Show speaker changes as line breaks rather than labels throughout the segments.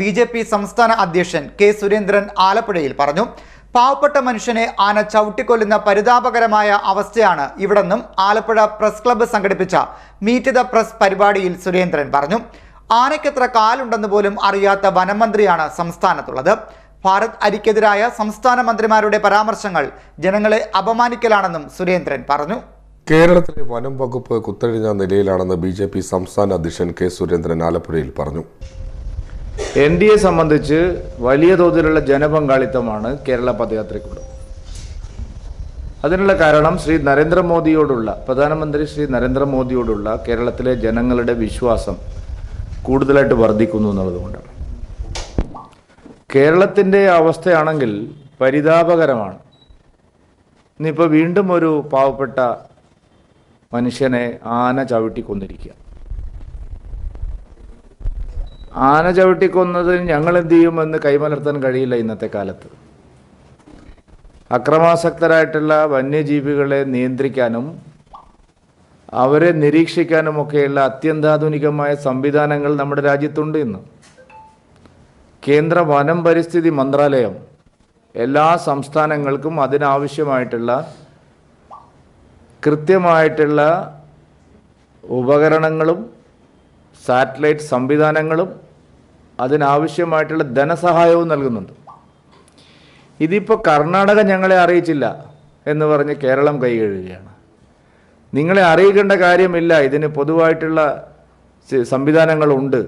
B J P സംസ്ഥാന അധ്യക്ഷൻ K Surendran ആലപ്പുഴയിൽ പറഞ്ഞു. പാവപ്പെട്ട മനുഷ്യനെ ആന ചവിട്ടിക്കൊല്ലുന്ന പരിതാപകരമായ അവസ്ഥയാണ് ഇവിടെന്നും ആലപ്പുഴ പ്രസ് ക്ലബ്ബ് സംഘടിപ്പിച്ച മീറ്റ് ദ പ്രസ് പരിപാടിയിൽ സുരേന്ദ്രൻ പറഞ്ഞു. ആനയ്ക്കെത്ര കാലുണ്ടെന്ന് പോലും അറിയാത്ത വനമന്ത്രിയാണ് സംസ്ഥാനത്തുള്ളത്. ഭാരത് അരിക്കെതിരായ സംസ്ഥാന മന്ത്രിമാരുടെ പരാമർശങ്ങൾ ജനങ്ങളെ അപമാനിക്കലാണെന്നും സുരേന്ദ്രൻ പറഞ്ഞു.
കേരളത്തിലെ വനം വകുപ്പ് കുത്തഴിഞ്ഞ നിലയിലാണെന്ന് ബി സംസ്ഥാന അധ്യക്ഷൻ കെ സുരേന്ദ്രൻ ആലപ്പുഴയിൽ പറഞ്ഞു.
എൻ ഡി എ സംബന്ധിച്ച് വലിയ തോതിലുള്ള ജനപങ്കാളിത്തമാണ് കേരള പദയാത്രയ്ക്കുള്ളത്. അതിനുള്ള കാരണം ശ്രീ നരേന്ദ്രമോദിയോടുള്ള പ്രധാനമന്ത്രി ശ്രീ നരേന്ദ്രമോദിയോടുള്ള കേരളത്തിലെ ജനങ്ങളുടെ വിശ്വാസം കൂടുതലായിട്ട് വർദ്ധിക്കുന്നു എന്നുള്ളതുകൊണ്ടാണ്. കേരളത്തിന്റെ അവസ്ഥയാണെങ്കിൽ പരിതാപകരമാണ്. ഇന്നിപ്പോൾ വീണ്ടും ഒരു പാവപ്പെട്ട മനുഷ്യനെ ആന ചവിട്ടിക്കൊന്നിരിക്കുക. ആന ചവിട്ടിക്കൊന്നതിന് ഞങ്ങൾ എന്ത് ചെയ്യുമെന്ന് കൈമലർത്താൻ കഴിയില്ല ഇന്നത്തെ കാലത്ത്. അക്രമാസക്തരായിട്ടുള്ള വന്യജീവികളെ നിയന്ത്രിക്കാനും അവരെ നിരീക്ഷിക്കാനുമൊക്കെയുള്ള അത്യന്താധുനികമായ സംവിധാനങ്ങൾ നമ്മുടെ രാജ്യത്തുണ്ട് ഇന്ന്. കേന്ദ്ര വനം പരിസ്ഥിതി മന്ത്രാലയം എല്ലാ സംസ്ഥാനങ്ങൾക്കും അതിനാവശ്യമായിട്ടുള്ള കൃത്യമായിട്ടുള്ള ഉപകരണങ്ങളും സാറ്റലൈറ്റ് സംവിധാനങ്ങളും അതിനാവശ്യമായിട്ടുള്ള ധനസഹായവും നൽകുന്നുണ്ട്. ഇതിപ്പോൾ കർണാടക ഞങ്ങളെ അറിയിച്ചില്ല എന്ന് പറഞ്ഞ് കേരളം കൈ കഴുകുകയാണ്. നിങ്ങളെ അറിയിക്കേണ്ട കാര്യമില്ല. ഇതിന് പൊതുവായിട്ടുള്ള സംവിധാനങ്ങളുണ്ട്.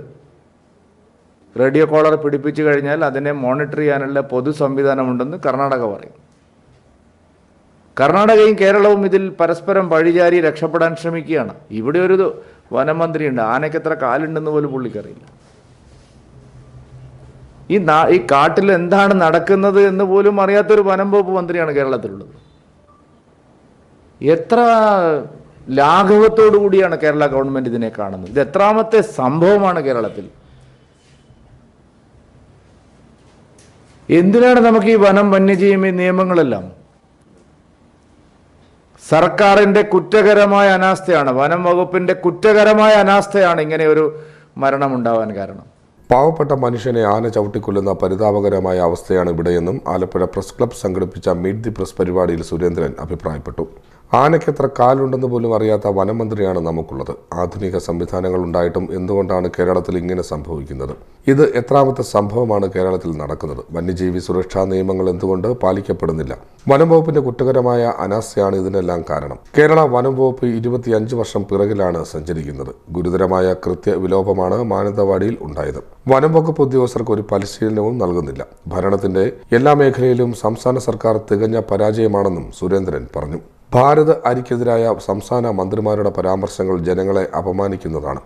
റേഡിയോ കോളർ പിടിപ്പിച്ചു കഴിഞ്ഞാൽ അതിനെ മോണിറ്റർ ചെയ്യാനുള്ള പൊതു സംവിധാനമുണ്ടെന്ന് കർണാടക പറയും. കർണാടകയും കേരളവും ഇതിൽ പരസ്പരം പഴിചാരി രക്ഷപ്പെടാൻ ശ്രമിക്കുകയാണ്. ഇവിടെ ഒരു വനമന്ത്രിയുണ്ട്. ആനയ്ക്ക് എത്ര കാലുണ്ടെന്ന് പോലും പുള്ളിക്കറിയില്ല. ഈ നാ ഈ കാട്ടിൽ എന്താണ് നടക്കുന്നത് എന്ന് പോലും അറിയാത്തൊരു വനം വകുപ്പ് മന്ത്രിയാണ് കേരളത്തിലുള്ളത്. എത്ര ലാഘവത്തോടു കൂടിയാണ് കേരള ഗവൺമെന്റ് ഇതിനെ കാണുന്നത്. ഇത് എത്രാമത്തെ സംഭവമാണ് കേരളത്തിൽ. എന്തിനാണ് നമുക്ക് ഈ വനം വന്യജീവി നിയമങ്ങളെല്ലാം സർക്കാരിന്റെ കുറ്റകരമായ അനാസ്ഥയാണ് വനം വകുപ്പിന്റെ കുറ്റകരമായ അനാസ്ഥയാണ് ഇങ്ങനെ ഒരു മരണം ഉണ്ടാവാൻ കാരണം.
പാവപ്പെട്ട മനുഷ്യനെ ആന ചവിട്ടിക്കൊല്ലുന്ന പരിതാപകരമായ അവസ്ഥയാണ് ഇവിടെയെന്നും ആലപ്പുഴ പ്രസ് ക്ലബ് സംഘടിപ്പിച്ച മീറ്റ് ദി പ്രസ് പരിപാടിയിൽ സുരേന്ദ്രൻ അഭിപ്രായപ്പെട്ടു. ആനയ്ക്കെത്ര കാലുണ്ടെന്ന് പോലും അറിയാത്ത വനമന്ത്രിയാണ് നമുക്കുള്ളത്. ആധുനിക സംവിധാനങ്ങൾ ഉണ്ടായിട്ടും എന്തുകൊണ്ടാണ് കേരളത്തിൽ ഇങ്ങനെ സംഭവിക്കുന്നത്? ഇത് എത്രാമത്തെ സംഭവമാണ് കേരളത്തിൽ നടക്കുന്നത്? വന്യജീവി സുരക്ഷാ നിയമങ്ങൾ എന്തുകൊണ്ട് പാലിക്കപ്പെടുന്നില്ല? വനം വകുപ്പിന്റെ കുറ്റകരമായ അനാസ്ഥയാണ് ഇതിനെല്ലാം കാരണം. കേരള വനം വകുപ്പ് ഇരുപത്തിയഞ്ച് വർഷം പിറകിലാണ് സഞ്ചരിക്കുന്നത്. ഗുരുതരമായ കൃത്യ വിലോപമാണ് മാനന്തവാടിയിൽ ഉണ്ടായത്. വനം വകുപ്പ് ഉദ്യോഗസ്ഥർക്ക് ഒരു പരിശീലനവും നൽകുന്നില്ല. ഭരണത്തിന്റെ എല്ലാ മേഖലയിലും സംസ്ഥാന സർക്കാർ തികഞ്ഞ പരാജയമാണെന്നും സുരേന്ദ്രൻ പറഞ്ഞു. ഭാരത് അരിക്കെതിരായ സംസ്ഥാന മന്ത്രിമാരുടെ പരാമർശങ്ങൾ ജനങ്ങളെ അപമാനിക്കുന്നതാണ്.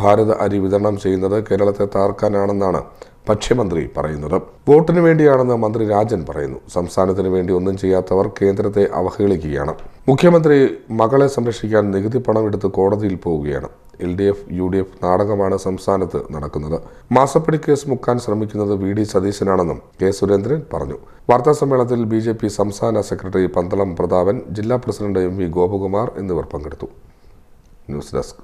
ഭാരത് അരി വിതരണം ചെയ്യുന്നത് കേരളത്തെ താർക്കാനാണെന്നാണ് ഭക്ഷ്യമന്ത്രി പറയുന്നത്. വോട്ടിന് വേണ്ടിയാണെന്ന് മന്ത്രി രാജൻ പറയുന്നു. സംസ്ഥാനത്തിന് വേണ്ടി ഒന്നും ചെയ്യാത്തവർ കേന്ദ്രത്തെ അവഹേളിക്കുകയാണ്. മുഖ്യമന്ത്രി മകളെ സംരക്ഷിക്കാൻ നികുതി പണം എടുത്ത് കോടതിയിൽ പോവുകയാണ്. L D F U D F നാടകമാണ് സംസ്ഥാനത്ത് നടക്കുന്നത്. മാസപ്പടി കേസ് മുക്കാൻ ശ്രമിക്കുന്നത് വി ഡി സതീശനാണെന്നും കെ സുരേന്ദ്രൻ പറഞ്ഞു. വാർത്താ സമ്മേളനത്തിൽ ബി ജെ പി സംസ്ഥാന സെക്രട്ടറി പന്തളം പ്രതാപൻ ജില്ലാ പ്രസിഡന്റ് എം വി ഗോപകുമാർ എന്നിവർ പങ്കെടുത്തു. News desk.